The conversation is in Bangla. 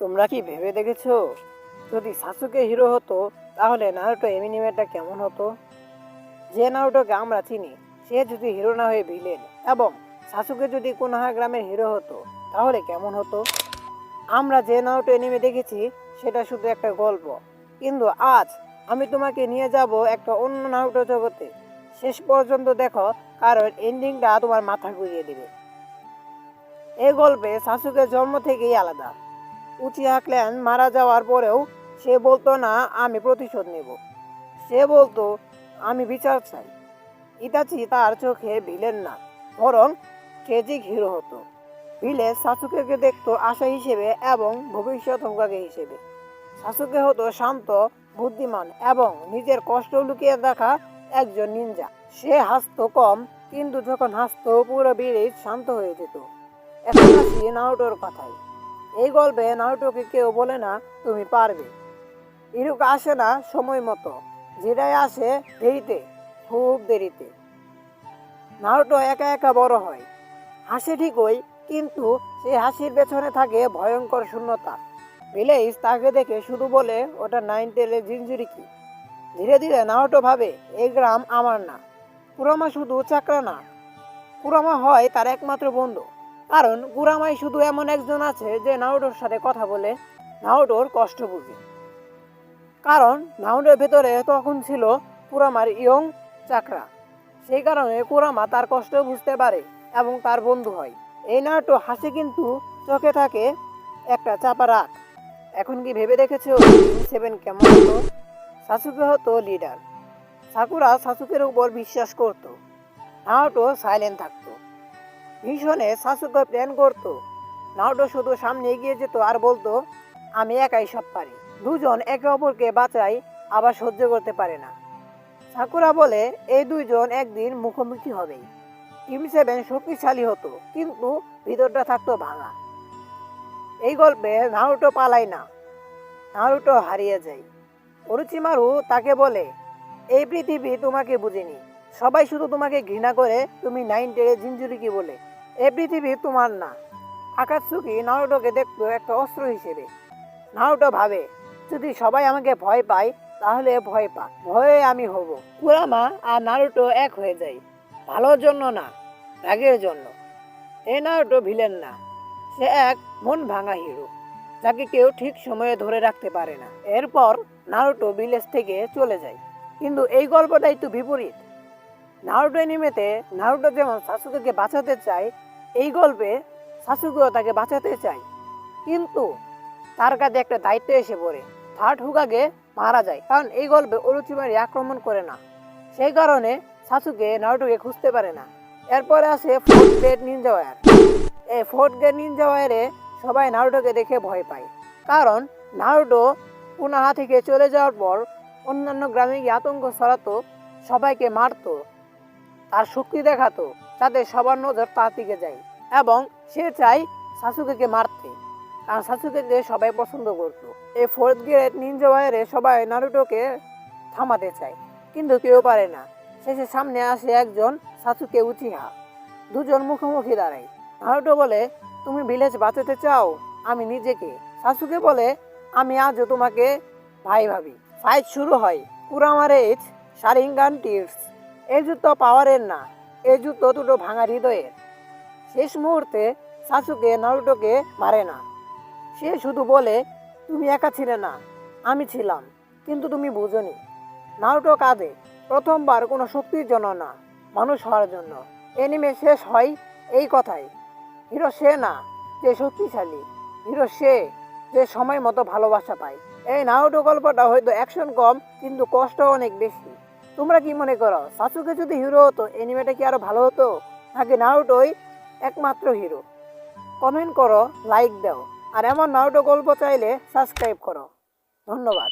তোমরা কি ভেবে দেখেছ? যদি সাসুকে হিরো হতো, তাহলে নারুটো এমিনিমেটা কেমন হতো? যে নারুটোকে আমরা চিনি, সে যদি হিরো না হয়ে ভিলেন এবং সাসুকে যদি কোনহা গ্রামের হিরো হতো, তাহলে কেমন হতো? আমরা যে নারুটো এনিমে দেখেছি, সেটা শুধু একটা গল্প। কিন্তু আজ আমি তোমাকে নিয়ে যাব একটা অন্য নারুটো জগতে। শেষ পর্যন্ত দেখো কারণ এন্ডিংটা তোমার মাথা ঘুরিয়ে দিবে। এই গল্পে সাসুকের জন্ম থেকেই আলাদা। উচিয়া ক্ল্যান মারা যাওয়ার পরেও সে বলতো, না, আমি প্রতিশোধ নেব। সে বলতো, আমি বিচার চাই। ইতাচি তার চোখে ভিলেন না বরং ট্রেজিক হিরো হতো। ভিলে সাসুকেকে দেখতো আশা হিসেবে এবং ভবিষ্যৎ হোকাগে হিসেবে। সাসুকে হতো শান্ত, বুদ্ধিমান এবং নিজের কষ্ট লুকিয়ে দেখা একজন নিনজা। সে হাসতো কম, কিন্তু যখন হাসতো পুরো বিড়িজ শান্ত হয়ে যেত। এখন আসি নারুটোর কথায় এই গল্পে নারুটোকে কেউ বলে না, তুমি পারবে। ইরুক আসে না সময় মতো, যেটাই আসে দেরিতে, খুব দেরিতে। নারুটো একা একা বড় হয়। হাসে ঠিকই, কিন্তু সেই হাসির পেছনে থাকে ভয়ঙ্কর শূন্যতা। ভিলেজ তাকে দেখে শুধু বলে, ওটা নাইন টেলের জিঞ্জুরি কি? ধীরে ধীরে নারুটো ভাবে এই গ্রাম আমার না। কুরামা শুধু চাকরা না কুরামা হয় তার একমাত্র বন্ধু। কারণ কুরামাই শুধু এমন একজন আছে যে নারুটোর সাথে কথা বলে নারুটোর কষ্ট বুঝে। কারণ নারুটোর ভেতরে তখন ছিল কুরামার ইয়ং চাকরা। সেই কারণে কুরামা তার কষ্ট বুঝতে পারে এবং তার বন্ধু হয়। এই নারুটো হাসে কিন্তু চোখে থাকে একটা চাপা রাগ। এখন কি ভেবে দেখেছ সেভেন কেমন হতো? সাসুকে হতো লিডার। সাকুরা সাসুকের উপর বিশ্বাস করত। নাওটো সাইলেন্ট থাকতো। ভীষণে সাসুকে প্ল্যান করত। নাওটো শুধু সামনে এগিয়ে যেত আর বলতো, আমি একাই সব পারি। দুজন একে অপরকে বাঁচাই, আবার সহ্য করতে পারে না। সাকুরা বলে, এই দুইজন একদিন মুখোমুখি হবেই। টিম সেভেন শক্তিশালী হতো, কিন্তু ভিতরটা থাকতো ভাঙা। এই গল্পে নারুটো পালায় না। নারুটো হারিয়ে যায়। অরুচিমারু তাকে বলে, এই পৃথিবী তোমাকে বুঝেনি। সবাই শুধু তোমাকে ঘৃণা করে, তুমি নাইন টেরে জিঞ্জুরিকি বলে। এই পৃথিবী তোমার না। আকাশসুকি নারুটোকে দেখতো একটা অস্ত্র হিসেবে। নারুটো ভাবে, যদি সবাই আমাকে ভয় পায়, তাহলে ভয় পা ভয়ে আমি হব। কুরামা আর নারুটো এক হয়ে যায়। ভালোর জন্য না, রাগের জন্য। এ নারুটো ভিলেন না। সে এক মন ভাঙা হিরো, যাকে কেউ ঠিক সময়ে ধরে রাখতে পারে না। এরপর নারুটো ভিলেজ থেকে চলে যায়। কিন্তু এই গল্পটাই তো বিপরীত। নারুটো এনিমেতে নারুটো যেমন সাসুকেকে বাঁচাতে চায় এই গল্পে সাসুকেও তাকে বাঁচাতে চায়। কিন্তু তার কাছে একটা দায়িত্ব এসে পড়ে। থার্ড হুকাগে মারা যায়। কারণ এই গল্পে অরুচিমারি আক্রমণ করে না। সেই কারণে সাসুকে নারুটোকে খুঁজতে পারে না। এরপরে আসে ফোর্থ গ্রেড নিনজা ওয়ার। এই ফোর্থ গ্রেড নিনজা ওয়ারে সবাই নারুটোকে দেখে ভয় পায়। কারণ নারুটো পুনাহা থেকে চলে যাওয়ার পর অন্যান্য গ্রামে গিয়ে আতঙ্ক ছড়াতো, সবাইকে মারতো, তার শক্তি দেখাতো। যাতে সবার নজর তার দিকে যায় এবং সে চাই সাসুকেকে মারতে। কারণ সাসুকেকে সবাই পছন্দ করতো। এই ফোর্থ গ্রেড নিনজা ওয়ারে সবাই নারুটোকে থামাতে চায়। কিন্তু কেউ পারে না। শেষে সামনে আসে একজন সাসুকে উচিহা দুজন মুখোমুখি দাঁড়ায়। নারুটো বলে, তুমি ভিলেজ বাঁচাতে চাও? আমি নিজেকে। সাসুকে বলে, আমি আজও তোমাকে ভাই ভাবি। ফাইট শুরু হয়। কুরামার এইচ সারিঙ্গান টিপস এই যুদ্ধ পাওয়ারের না। এই যুদ্ধ দুটো ভাঙা হৃদয়ের শেষ মুহূর্তে সাসুকে নারুটোকে মারে না। সে শুধু বলে, তুমি একা ছিলে না, আমি ছিলাম, কিন্তু তুমি বুঝনি। নারুটো কাঁদে, প্রথমবার কোনো শক্তির জন্য না, মানুষ হওয়ার জন্য। এনিমে শেষ হয় এই কথাই। হিরো সে না যে শক্তিশালী, হিরো সে যে সময় মতো ভালোবাসা পায়। এই নারুটো গল্পটা হয়তো অ্যাকশন কম, কিন্তু কষ্ট অনেক বেশি। তোমরা কি মনে করো সাসুকে যদি হিরো হতো এনিমেটা কি আরও ভালো হতো? নাকি নারুটোই একমাত্র হিরো কমেন্ট করো লাইক দাও। আর এমন নাউটো গল্প চাইলে সাবস্ক্রাইব করো। ধন্যবাদ।